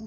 นี่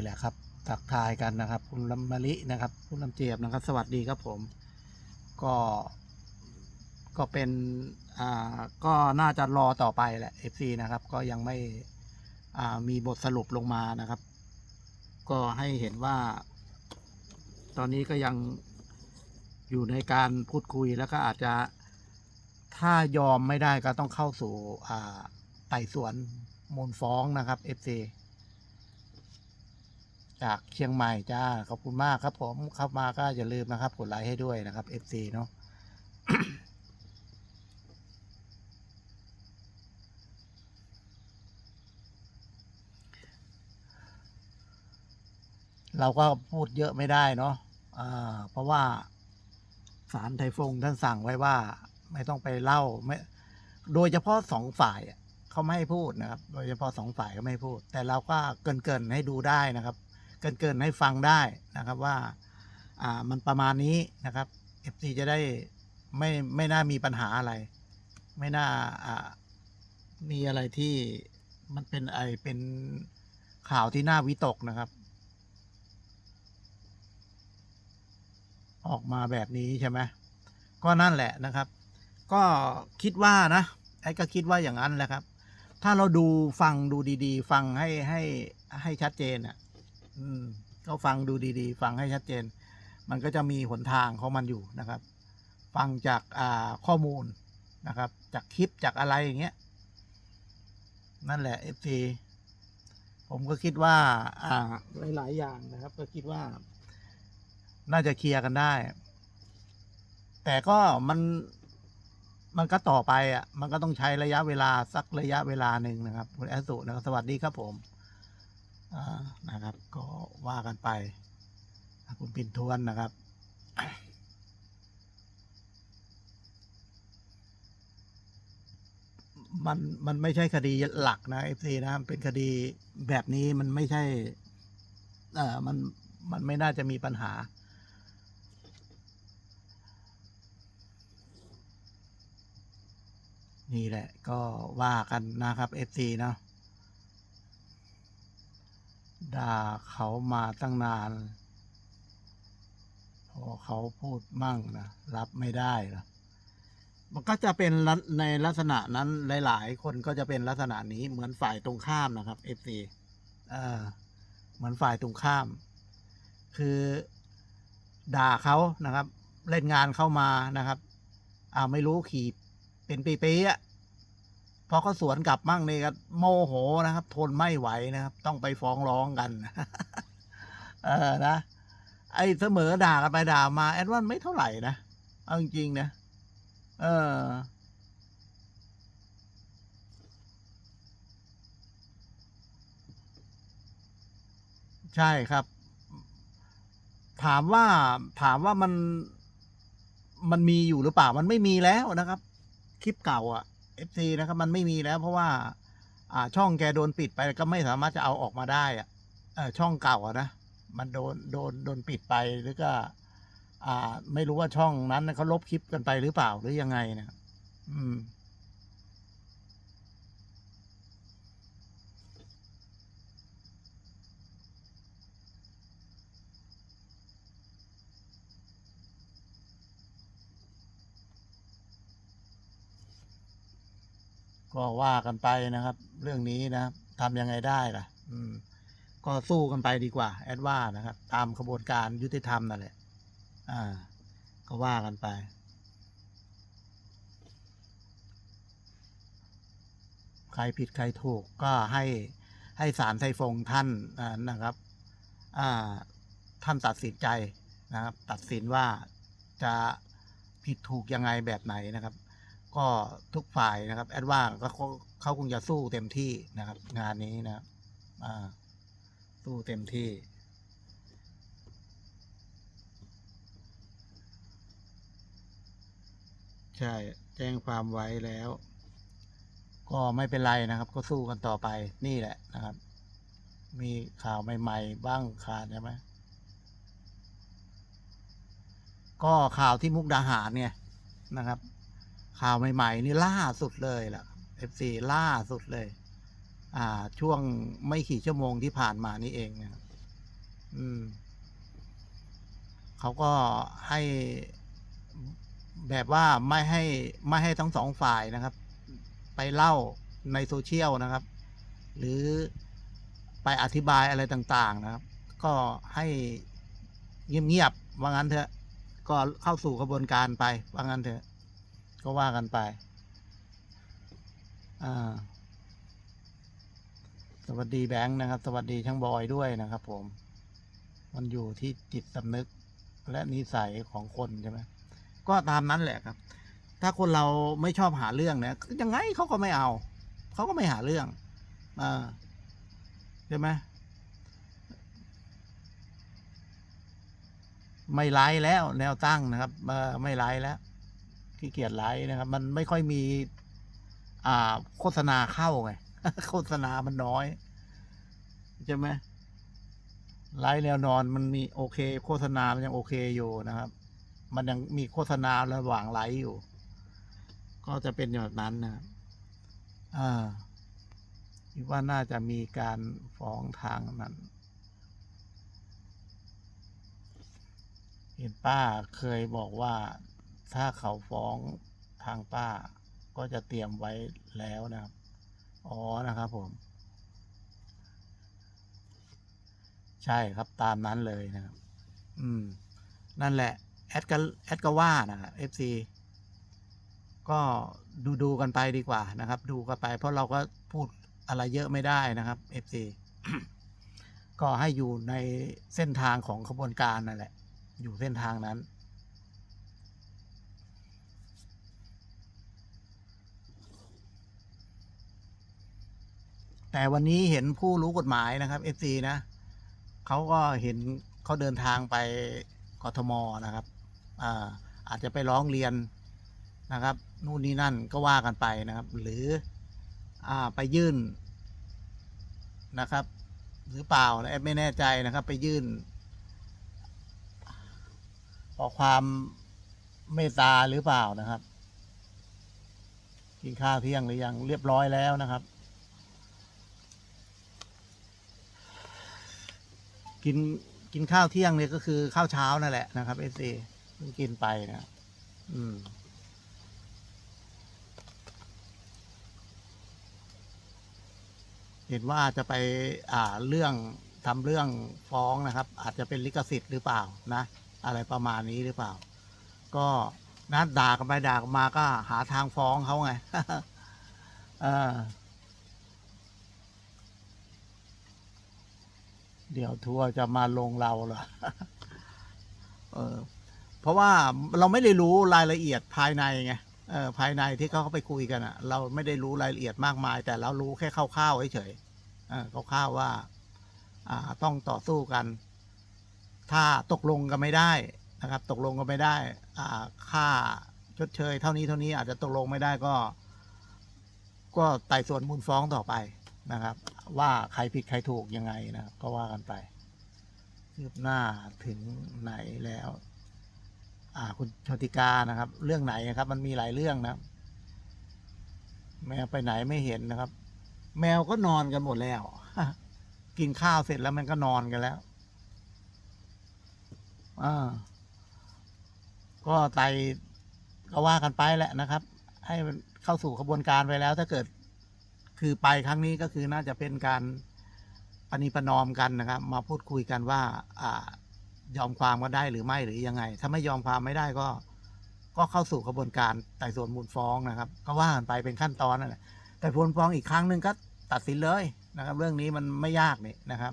แหละครับทักทายกันนะครับ คุณลำมะลินะครับ คุณลำเจียบนะครับ สวัสดีครับผม ก็ ก็เป็น อ่า ก็น่าจะรอต่อไปแหละ FC นะครับ ก็ยังไม่ มีบทสรุปลงมานะครับ ก็ให้เห็นว่า ตอนนี้ก็ยังอยู่ในการพูดคุยแล้วก็อาจจะถ้ายอมไม่ได้ก็ต้องเข้าสู่ไต่สวนมูลฟ้องนะครับ FC จากเชียงใหม่จ้าขอบคุณมากครับผมเข้ามาก็อย่าลืมนะครับกดไลค์ให้ด้วยนะครับ FC เนาะ เราก็พูดเยอะไม่ได้เนาะเพราะว่าศาลไทฟงท่านสั่งไว้ว่าไม่ต้องไปเล่าไม่โดยเฉพาะสองฝ่ายเขาไม่ให้พูดนะครับ โดยเฉพาะสองฝ่ายก็ไม่ให้พูด แต่เราก็เกินเกินให้ดูได้นะครับ เกินเกินให้ฟังได้นะครับว่าอ่ามันประมาณนี้นะครับ FC จะได้ไม่ไม่น่ามีปัญหาอะไร ไม่น่าอ่ามีอะไรที่มันเป็นไอเป็นข่าวที่น่าวิตกนะครับ ออกมาแบบนี้ใช่ไหมก็นั่นแหละนะครับ ก็คิดว่านะไอ้ก็คิดว่าอย่างนั้นแหละครับ ถ้าเราดูฟังดูดีๆ ฟังให้ให้ให้ชัดเจนอะ อืมก็ฟังดูดีๆ ฟังให้ชัดเจน มันก็จะมีหนทางของมันอยู่นะครับ ฟังจากอ่าข้อมูลนะครับ จากคลิปจากอะไรอย่างเงี้ยนั่นแหละ FT ผมก็คิดว่า อ่าหลาย ๆ อย่างนะครับ ก็คิดว่า น่าจะเคลียร์กันได้ แต่ก็มันมันก็ต่อไปอะ มันก็ต้องใช้ระยะเวลาสักระยะเวลาหนึ่งนะครับ คุณแอสุนะครับ สวัสดีครับผมอ่านะครับ ก็ว่ากันไป คุณปิ่นทวนนะครับ มันมันไม่ใช่คดีหลักนะเอฟซีนะเป็นคดีแบบนี้มันไม่ใช่ เอ่อมันมันไม่น่าจะมีปัญหา นี่แหละก็ว่ากันนะครับ FC เนาะด่าเขามาตั้งนาน พอเขาพูดมั่งนะรับไม่ได้นะมันก็จะเป็นในลักษณะนั้นหลาย ๆ คนก็จะเป็นลักษณะนี้เหมือนฝ่ายตรงข้ามนะครับ FC เออเหมือนฝ่ายตรงข้าม คือด่าเขานะครับ เล่นงานเข้ามานะครับ อ่าไม่รู้ขี่ เป็นปีๆอะพอเขาสวนกลับมั่งนี่ก็โมโหนะครับ ทนไม่ไหวนะครับ ต้องไปฟ้องร้องกัน เออนะไอ้เสมอด่ากันไปด่ามา แอดว่าไม่เท่าไหร่นะเอาจริงๆนะเออใช่ครับ ถามว่าถามว่ามันมันมีอยู่หรือเปล่ามันไม่มีแล้วนะครับ คลิปเก่าอะ FC นะครับมันไม่มีแล้ว เพราะว่า อ่าช่องแกโดนปิดไปก็ไม่สามารถจะเอาออกมาได้อะช่องเก่าอะนะมันโดนโดนโดนปิดไปหรือก็อ่า ไม่รู้ว่าช่องนั้นเขาลบคลิปกันไปหรือเปล่าหรือยังไงเนะอืม ก็ว่ากันไปนะครับ เรื่องนี้นะทำยังไงได้ล่ะ อืม ก็สู้กันไปดีกว่า แอดว่านะครับ ตามขบวนการยุติธรรมนั่นแหละ อ่า ก็ว่ากันไป ใครผิดใครถูกก็ให้ให้ศาลไทฟงท่านนะครับ อ่า ท่านตัดสินใจนะครับ ตัดสินว่าจะผิดถูกยังไงแบบไหนนะครับ ก็ทุกฝ่ายนะครับ แอดว่าก็เขาคงจะสู้เต็มที่นะครับ งานนี้นะครับอ่าสู้เต็มที่ใช่ แจ้งความไว้แล้ว ก็ไม่เป็นไรนะครับ ก็สู้กันต่อไปนี่แหละนะครับ มีข่าวใหม่ ๆ บ้างขาดใช่ไหมก็ข่าวที่มุกดาหารเนี่ยนะครับ ข่าวใหม่ๆนี่ล่าสุดเลยล่ะ FC ล่าสุดเลย อ่า ช่วงไม่กี่ชั่วโมงที่ผ่านมานี่เองนะครับอืมเขาก็ให้แบบว่าไม่ให้ไม่ให้ทั้งสองฝ่ายนะครับ ไปเล่าในโซเชียลนะครับ หรือไปอธิบายอะไรต่างๆนะครับ ก็ให้เงียบๆว่างั้นเถอะ ก็เข้าสู่กระบวนการไปว่างั้นเถอะ ก็ว่ากันไป อ่า สวัสดีแบงค์นะครับ สวัสดีช่างบอยด้วยนะครับผม มันอยู่ที่จิตสำนึกและนิสัยของคนใช่ไหมก็ตามนั้นแหละครับ ถ้าคนเราไม่ชอบหาเรื่องเนี่ยยังไงเขาก็ไม่เอา เขาก็ไม่หาเรื่องอ่าใช่ไหมไม่ไลฟ์แล้วแนวตั้งนะครับไม่ไลฟ์แล้ว ขี้เกียจไลฟ์นะครับ มันไม่ค่อยมี อ่า โฆษณาเข้าไง โฆษณามันน้อยใช่ไหมไลฟ์แนวนอนมันมีโอเค โฆษณา มันยังโอเคอยู่นะครับ มันยังมีโฆษณาระหว่างไลฟ์อยู่ ก็จะเป็นแบบนั้นนะครับอ่าคิดว่าน่าจะมีการฟ้องทางนั้น เห็นป้าเคยบอกว่า ถ้าเขาฟ้องทางป้า ก็จะเตรียมไว้แล้วนะครับ อ๋อนะครับผม ใช่ครับตามนั้นเลยนะครับ อืม นั่นแหละ แอดก็แอดก็ว่านะครับ FC ก็ดูดูกันไปดีกว่านะครับ ดูกันไป เพราะเราก็พูดอะไรเยอะไม่ได้นะครับ FC ก็ให้อยู่ในเส้นทางของขบวนการนั่นแหละ อยู่เส้นทางนั้น แต่วันนี้เห็นผู้รู้กฎหมายนะครับ FC นะเขาก็เห็นเขาเดินทางไปกทมนะครับอ่าอาจจะไปร้องเรียนนะครับ นู่นนี่นั่นก็ว่ากันไปนะครับ หรืออ่าไปยื่นนะครับ หรือเปล่านะแอดไม่แน่ใจนะครับ ไปยื่นขอความเมตตาหรือเปล่านะครับ กินข้าวเที่ยงหรือยังเรียบร้อยแล้วนะครับ กินกินข้าวเที่ยงเนี่ยก็คือข้าวเช้านั่นแหละนะครับเอซีเพิ่งกินไปนะอืมเห็นว่าจะไปอ่าเรื่องทำเรื่องฟ้องนะครับ อาจจะเป็นลิขสิทธิ์หรือเปล่านะ อะไรประมาณนี้หรือเปล่า ก็นะด่ากันไปด่ากันมาก็หาทางฟ้องเขาไงเออ เดี๋ยวทัวร์จะมาลงเราเหรอเออเพราะว่าเราไม่ได้รู้รายละเอียดภายในไงเออภายในที่เขาไปคุยกันอะเราไม่ได้รู้รายละเอียดมากมาย แต่เรารู้แค่คร่าวๆเฉยๆเออคร่าวๆว่า อ่าต้องต่อสู้กัน ถ้าตกลงกันไม่ได้นะครับ ตกลงกันไม่ได้ อ่าค่าชดเชย เท่านี้เท่านี้อาจจะตกลงไม่ได้ก็ ก็ไต่สวนมูลฟ้องต่อไปนะครับ ว่าใครผิดใครถูกยังไงนะครับก็ว่ากันไปคืบหน้าถึงไหนแล้ว อ่าคุณชติกานะครับ เรื่องไหนครับ มันมีหลายเรื่องนะแมวไปไหนไม่เห็นนะครับ แมวก็นอนกันหมดแล้วกินข้าวเสร็จแล้วมันก็นอนกันแล้วอ่าก็ไตก็ว่ากันไปแหละนะครับ ให้มันเข้าสู่กระบวนการไปแล้ว ถ้าเกิด คือไปครั้งนี้ก็คือน่าจะเป็นการปณิประนอมกันนะครับ มาพูดคุยกันว่าอ่ายอมความก็ได้หรือไม่หรือยังไง ถ้าไม่ยอมความไม่ได้ก็ ก็เข้าสู่กระบวนการไต่สวนมูลฟ้องนะครับ ก็ว่ากันไปเป็นขั้นตอนนั่นแหละแต่มูลฟ้องอีกครั้งหนึ่งก็ตัดสินเลยนะครับ เรื่องนี้มันไม่ยากนี่นะครับ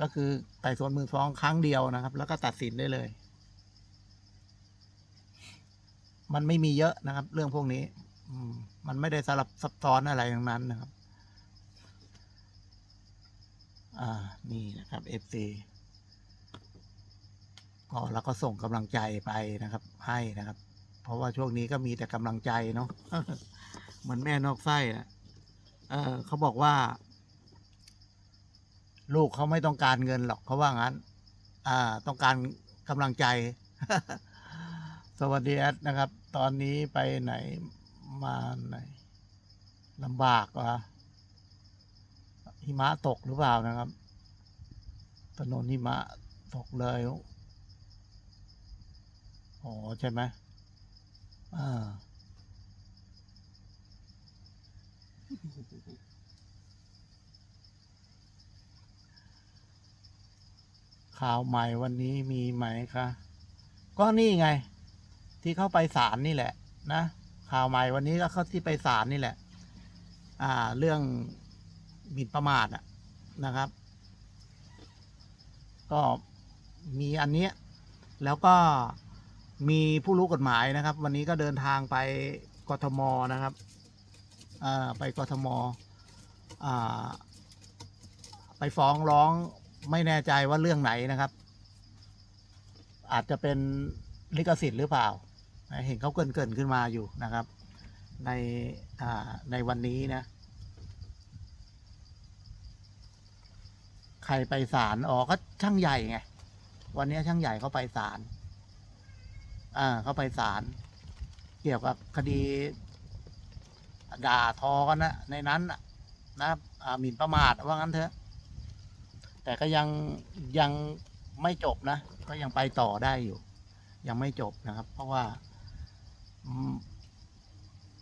ก็คือไต่สวนมูลฟ้องครั้งเดียวนะครับ แล้วก็ตัดสินได้เลย มันไม่มีเยอะนะครับ เรื่องพวกนี้ อืม มันไม่ได้สลับซับซ้อนอะไรทั้งนั้นนะครับ อ่า นี่นะครับ FC ก็แล้วก็ส่งกำลังใจไปนะครับ ให้นะครับ เพราะว่าช่วงนี้ก็มีแต่กำลังใจเนาะเหมือนแม่นอกไส้นะเออเขาบอกว่า ลูกเขาไม่ต้องการเงินหรอกเขาว่างั้น อ่า ต้องการกำลังใจ สวัสดีแอดนะครับ ตอนนี้ไปไหน มาไหนลำบากเหรอหิมะตกหรือเปล่านะครับ ถนนหิมะตกเลย อ๋อ ใช่ไหมอ่าข่าวใหม่วันนี้มีไหมคะ ก็นี่ไง ที่เข้าไปศาลนี่แหละนะ ข่าวใหม่วันนี้ก็เข้าที่ไปศาลนี่แหละ อ่า เรื่องหมิ่นประมาทอะนะครับ ก็มีอันเนี้ยแล้วก็มีผู้รู้กฎหมายนะครับ วันนี้ก็เดินทางไปกทมนะครับไปกทมไปฟ้องร้องไม่แน่ใจว่าเรื่องไหนนะครับ อาจจะเป็นลิขสิทธิ์หรือเปล่า เห็นเขาเกินเกินๆขึ้นมาอยู่นะครับ ในในวันนี้นะใครไปศาลอ๋อก็ช่างใหญ่ไงวันนี้ช่างใหญ่เขาไปศาลอ่าเขาไปศาลเกี่ยวกับคดี ด่าทอกันนะในนั้นนะครับหมิ่นประมาทว่างั้นเถอะ แต่ก็ยังยังไม่จบนะ ก็ยังไปต่อได้อยู่ ยังไม่จบนะครับ เพราะว่า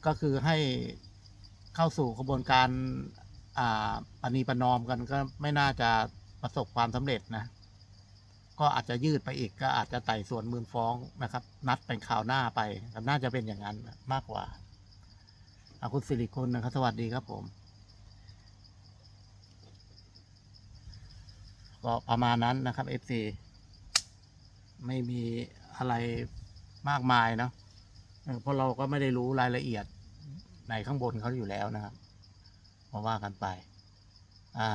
ก็คือให้เข้าสู่กระบวนการอ่าปณีประนอมกันก็ไม่น่าจะประสบความสำเร็จนะ ก็อาจจะยืดไปอีกก็อาจจะไต่สวนมูลฟ้องนะครับ นัดเป็นข่าวหน้าไปน่าจะเป็นอย่างนั้นมากกว่าอาคุณสิริคุณนะครับ สวัสดีครับผมก็ประมาณนั้นนะครับ FC ไม่มีอะไรมากมายเนาะ เพราะเราก็ไม่ได้รู้รายละเอียดในข้างบนเขาอยู่แล้วนะครับมาว่ากันไป อ่า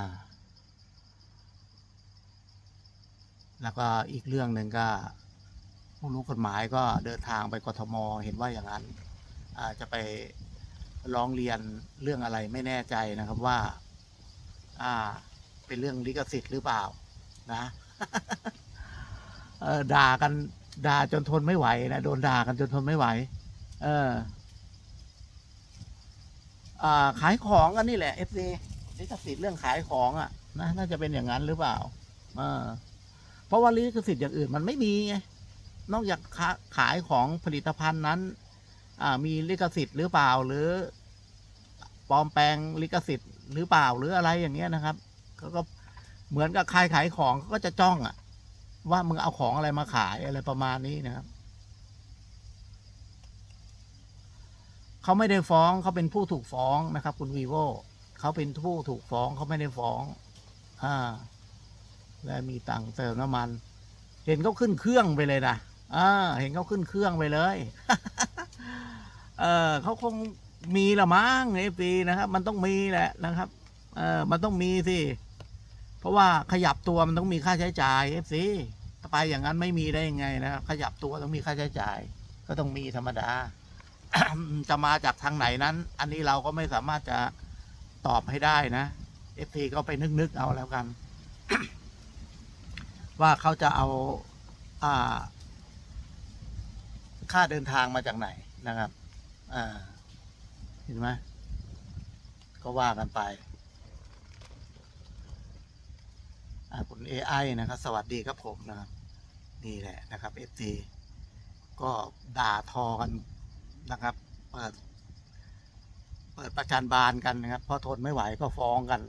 แล้วก็อีกเรื่องหนึ่งก็ผู้รู้กฎหมายก็เดินทางไปกทมเห็นว่าอย่างนั้นอาจจะไปร้องเรียนเรื่องอะไรไม่แน่ใจนะครับว่า อ่า เป็นเรื่องลิขสิทธิ์หรือเปล่า นะด่ากันด่าจนทนไม่ไหวนะโดนด่ากันจนทนไม่ไหว เอออ่า ขายของกันนี่แหละเอฟซีลิขสิทธิ์เรื่องขายของอะนะน่าจะเป็นอย่างนั้นหรือเปล่าเออเพราะว่าลิขสิทธิ์อย่างอื่นมันไม่มีไงนอกจากขาขายของผลิตภัณฑ์นั้น อ่า มีลิขสิทธิ์หรือเปล่าหรือปลอมแปลงลิขสิทธิ์หรือเปล่าหรืออะไรอย่างเงี้ยนะครับเขาก็เหมือนกับใครขายของเขาก็จะจ้องอะว่ามึงเอาของอะไรมาขายอะไรประมาณนี้นะครับ เขาไม่ได้ฟ้องเขาเป็นผู้ถูกฟ้องนะครับ คุณวีโวเขาเป็นผู้ถูกฟ้องเขาไม่ได้ฟ้อง อ่า และมีตังเติมน้ำมัน เห็นเขาขึ้นเครื่องไปเลยนะอ่าเห็นเขาขึ้นเครื่องไปเลย เออเขาคงมีละมั้งเอฟซีนะครับ มันต้องมีแหละนะครับ เออมันต้องมีสิเพราะว่าขยับตัวมันต้องมีค่าใช้จ่ายเอฟซีถ้าไปอย่างนั้นไม่มีได้ยังไงนะขยับตัวต้องมีค่าใช้จ่าย ก็ต้องมีธรรมดา จะมาจากทางไหนนั้น อันนี้เราก็ไม่สามารถจะตอบให้ได้นะเอฟซีก็ไปนึกๆเอาแล้วกัน ว่าเขาจะเอาอ่า ค่าเดินทางมาจากไหนนะครับ อ่า เห็นไหมก็ว่ากันไปคุณ AI นะครับ สวัสดีครับผมนะครับ นี่แหละนะครับ FT ก็ด่าทอกัน นะครับเปิดเปิดประจันบานกันนะครับเพราะทนไม่ไหวก็ฟ้องกัน